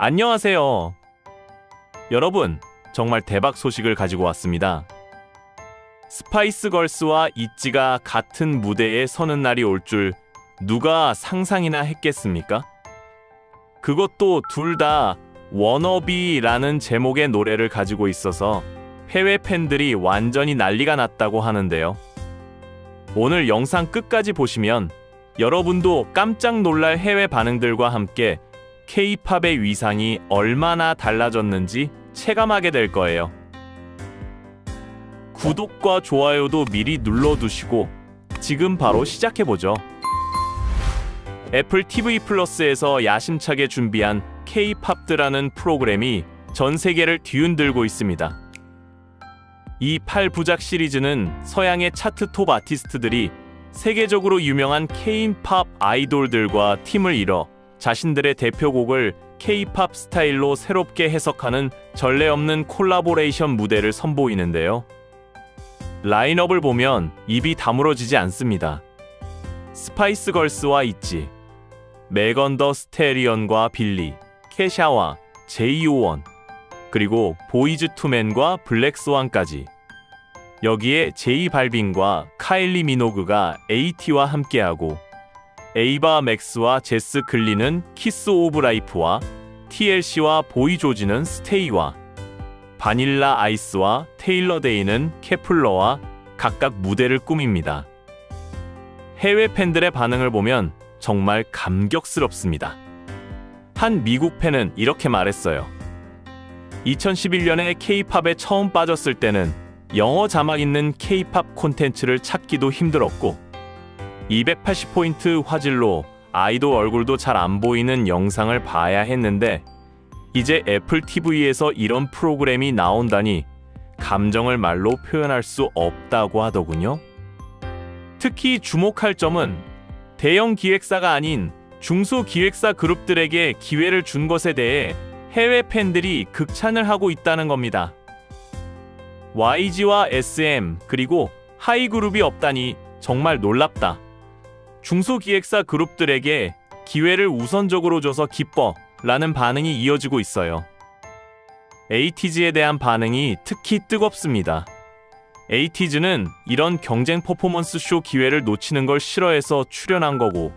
안녕하세요. 여러분, 정말 대박 소식을 가지고 왔습니다. 스파이스 걸스와 이찌가 같은 무대에 서는 날이 올 줄 누가 상상이나 했겠습니까? 그것도 둘 다 워너비라는 제목의 노래를 가지고 있어서 해외 팬들이 완전히 난리가 났다고 하는데요. 오늘 영상 끝까지 보시면 여러분도 깜짝 놀랄 해외 반응들과 함께 K-팝의 위상이 얼마나 달라졌는지 체감하게 될 거예요. 구독과 좋아요도 미리 눌러두시고 지금 바로 시작해보죠. 애플 TV 플러스에서 야심차게 준비한 K-팝드라는 프로그램이 전 세계를 뒤흔들고 있습니다. 이 8부작 시리즈는 서양의 차트 톱 아티스트들이 세계적으로 유명한 K-팝 아이돌들과 팀을 이뤄 자신들의 대표곡을 K-팝 스타일로 새롭게 해석하는 전례 없는 콜라보레이션 무대를 선보이는데요. 라인업을 보면 입이 다물어지지 않습니다. 스파이스 걸스와 있지, 메건 더 스테리언과 빌리, 캐샤와 제이오원, 그리고 보이즈 투맨과 블랙스완까지. 여기에 제이 발빈과 카일리 미노그가 AT와 함께하고 에이바 맥스와 제스 글리는 키스 오브 라이프와 TLC와 보이 조지는 스테이와 바닐라 아이스와 테일러 데이는 케플러와 각각 무대를 꾸밉니다. 해외 팬들의 반응을 보면 정말 감격스럽습니다. 한 미국 팬은 이렇게 말했어요. 2011년에 K-팝에 처음 빠졌을 때는 영어 자막 있는 K-팝 콘텐츠를 찾기도 힘들었고 280포인트 화질로 아이돌 얼굴도 잘 안 보이는 영상을 봐야 했는데 이제 애플 TV에서 이런 프로그램이 나온다니 감정을 말로 표현할 수 없다고 하더군요. 특히 주목할 점은 대형 기획사가 아닌 중소 기획사 그룹들에게 기회를 준 것에 대해 해외 팬들이 극찬을 하고 있다는 겁니다. YG와 SM 그리고 하이그룹이 없다니 정말 놀랍다. 중소기획사 그룹들에게 기회를 우선적으로 줘서 기뻐 라는 반응이 이어지고 있어요. 에이티즈에 대한 반응이 특히 뜨겁습니다. 에이티즈는 이런 경쟁 퍼포먼스 쇼 기회를 놓치는 걸 싫어해서 출연한 거고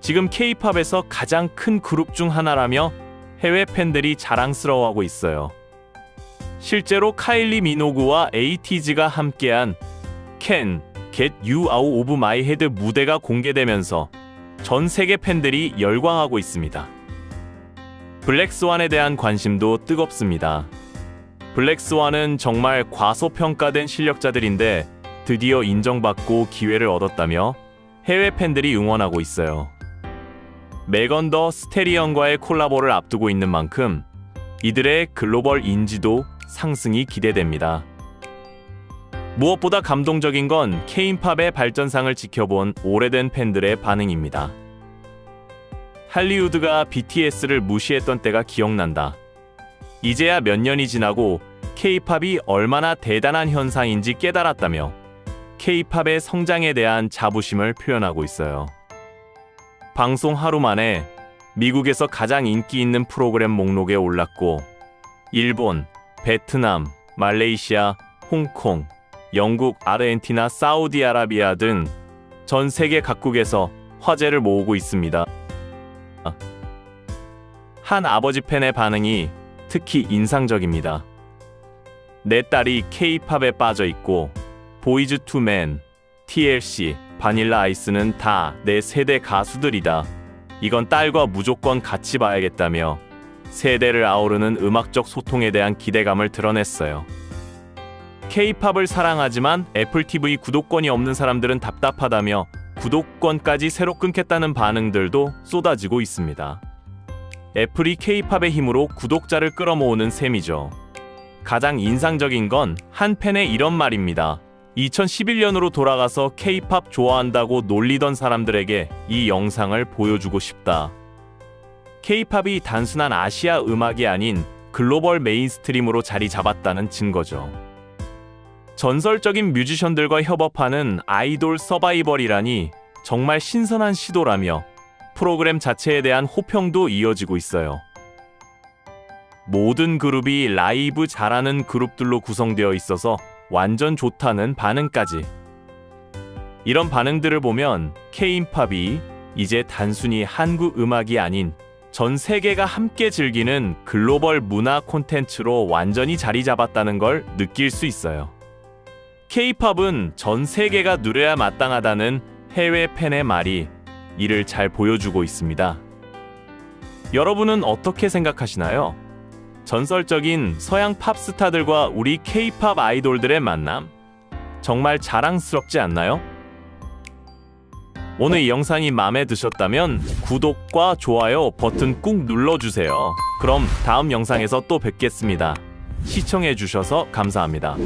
지금 K-팝에서 가장 큰 그룹 중 하나라며 해외 팬들이 자랑스러워하고 있어요. 실제로 카일리 미노그와 에이티즈가 함께한 캔 Get You Out of My Head 무대가 공개되면서 전 세계 팬들이 열광하고 있습니다. 블랙스완에 대한 관심도 뜨겁습니다. 블랙스완은 정말 과소평가된 실력자들인데 드디어 인정받고 기회를 얻었다며 해외 팬들이 응원하고 있어요. 메건 더 스테리언과의 콜라보를 앞두고 있는 만큼 이들의 글로벌 인지도 상승이 기대됩니다. 무엇보다 감동적인 건 케인팝의 발전상을 지켜본 오래된 팬들의 반응입니다. 할리우드가 BTS를 무시했던 때가 기억난다. 이제야 몇 년이 지나고 케이팝이 얼마나 대단한 현상인지 깨달았다며 케이팝의 성장에 대한 자부심을 표현하고 있어요. 방송 하루 만에 미국에서 가장 인기 있는 프로그램 목록에 올랐고 일본, 베트남, 말레이시아, 홍콩, 영국, 아르헨티나, 사우디아라비아 등 전 세계 각국에서 화제를 모으고 있습니다. 한 아버지 팬의 반응이 특히 인상적입니다. 내 딸이 K-팝에 빠져 있고 보이즈 투맨, TLC, 바닐라 아이스는 다 내 세대 가수들이다. 이건 딸과 무조건 같이 봐야겠다며 세대를 아우르는 음악적 소통에 대한 기대감을 드러냈어요. K-팝을 사랑하지만 애플 TV 구독권이 없는 사람들은 답답하다며 구독권까지 새로 끊겠다는 반응들도 쏟아지고 있습니다. 애플이 K-팝의 힘으로 구독자를 끌어모으는 셈이죠. 가장 인상적인 건 한 팬의 이런 말입니다. 2011년으로 돌아가서 K-팝 좋아한다고 놀리던 사람들에게 이 영상을 보여주고 싶다. K-팝이 단순한 아시아 음악이 아닌 글로벌 메인스트림으로 자리 잡았다는 증거죠. 전설적인 뮤지션들과 협업하는 아이돌 서바이벌이라니 정말 신선한 시도라며 프로그램 자체에 대한 호평도 이어지고 있어요. 모든 그룹이 라이브 잘하는 그룹들로 구성되어 있어서 완전 좋다는 반응까지. 이런 반응들을 보면 K-팝이 이제 단순히 한국 음악이 아닌 전 세계가 함께 즐기는 글로벌 문화 콘텐츠로 완전히 자리 잡았다는 걸 느낄 수 있어요. K-팝은 전 세계가 누려야 마땅하다는 해외 팬의 말이 이를 잘 보여주고 있습니다. 여러분은 어떻게 생각하시나요? 전설적인 서양 팝스타들과 우리 K-팝 아이돌들의 만남? 정말 자랑스럽지 않나요? 오늘 이 영상이 마음에 드셨다면 구독과 좋아요 버튼 꾹 눌러주세요. 그럼 다음 영상에서 또 뵙겠습니다. 시청해주셔서 감사합니다.